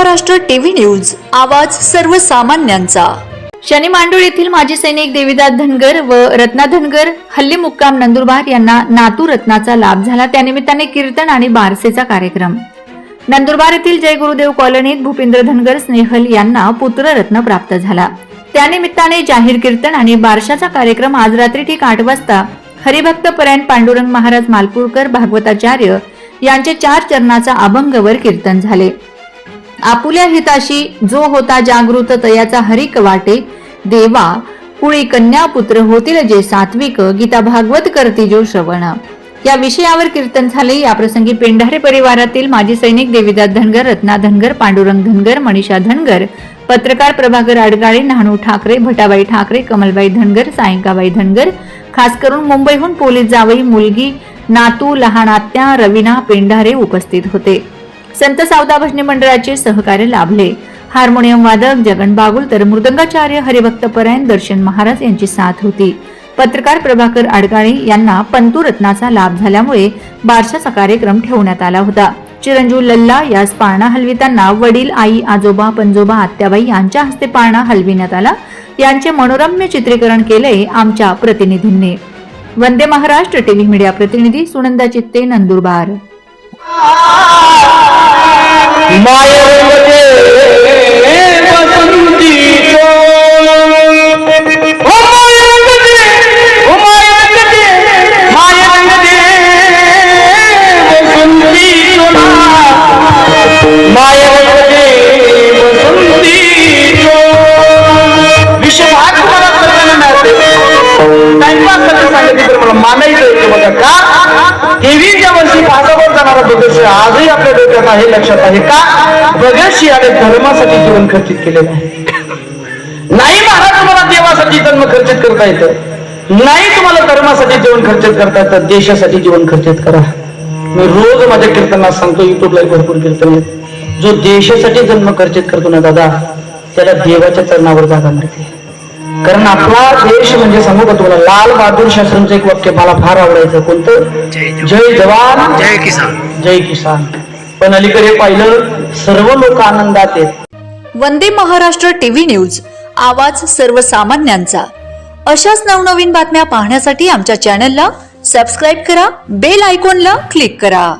Maharashtra TV news आवाज सर्वसामान्यांचा. शनी मांडूळ येथील माजी सैनिक देवीदास धनगर व रत्ना धनगर हल्ली मुक्काम नंदुरबार यांना नातू रत्नाचा लाभ झाला. त्यानिमित्ताने कीर्तन आणि बारसेचा कार्यक्रम. नंदुरबार येथील जय गुरुदेव कॉलनीत भूपेंद्र धनगर स्नेहल यांना पुत्ररत्न प्राप्त झाला. त्यानिमित्ताने जाहीर कीर्तन आणि बारशाचा कार्यक्रम आज रात्री ठीक आठ वाजता हरिभक्त परायण पांडुरंग महाराज मालपूरकर भागवताचार्य यांचे चार चरणाचा अभंगवर कीर्तन झाले. आपुल्या हिताशी जो होता जागृत तयाचा हरिक वाटे. देवा कुळी कन्या पुत्र होतील जे सात्विक गीता भागवत करती जो श्रवण. या विषयावर कीर्तन झाले. या प्रसंगी पेंढारे परिवारातील माजी सैनिक देवीदास धनगर रत्ना धनगर पांडुरंग धनगर मनीषा धनगर पत्रकार प्रभाकर आडगाळे नहाणू ठाकरे भटाबाई ठाकरे कमलबाई धनगर सायंकाबाई धनगर खास करून मुंबईहून पोलीस जावई मुलगी नातू लहान आत्या पेंढारे उपस्थित होते. संत सावदा भजनी मंडळाचे सहकार्य लाभले. हार्मोनियम वादक जगन बागुल तर मृदंगाचार्य हरिभक्त परायण दर्शन महाराज यांची साथ होती. पत्रकार प्रभाकर आडगाळे यांना पंतू रत्नाचा लाभ झाल्यामुळे बारशाचा कार्यक्रम ठेवण्यात आला होता. चिरंजीव लल्ला यास पाळणा हलविताना वडील आई आजोबा पंजोबा आत्याबाई यांच्या हस्ते पाळणा हलविण्यात आला. यांचे मनोरम्य चित्रीकरण केले आमच्या प्रतिनिधींनी. वंदे महाराष्ट्र टीव्ही मीडिया प्रतिनिधी सुनंदा चित्ते नंदुरबार. मानायचं येतं बघा का देवीच्या वर्षी पाच आपल्या डोक्यात आहे लक्षात आहे का? बगस याने धर्मासाठी जीवन खर्चित केलेलं आहे. नाही महाराज तुम्हाला देवासाठी जन्म खर्चित करता येतं. नाही तुम्हाला धर्मासाठी जीवन खर्चित करता येतं. देशासाठी जीवन खर्चित करा. मी रोज माझ्या कीर्तनात सांगतो युट्यूबला भरपूर कीर्तन आहेत. जो देशासाठी जन्म खर्चित करतो ना दादा त्याला देवाच्या चरणावर जागा मिळते. कारण आपला देश म्हणजे सांगू का तुम्हाला लाल बहादूर शास्त्रींचं एक वाक्य मला फार आवडायचं. कोणतं? जय जवान जय किसान. जय किसान. पण अलीकडे पाहिलं सर्व लोक आनंदात आहेत. वंदे महाराष्ट्र टीव्ही न्यूज आवाज सर्वसामान्यांचा. अशाच नवनवीन बातम्या पाहण्यासाठी आमच्या चॅनलला सबस्क्राईब करा बेल आयकॉनला क्लिक करा.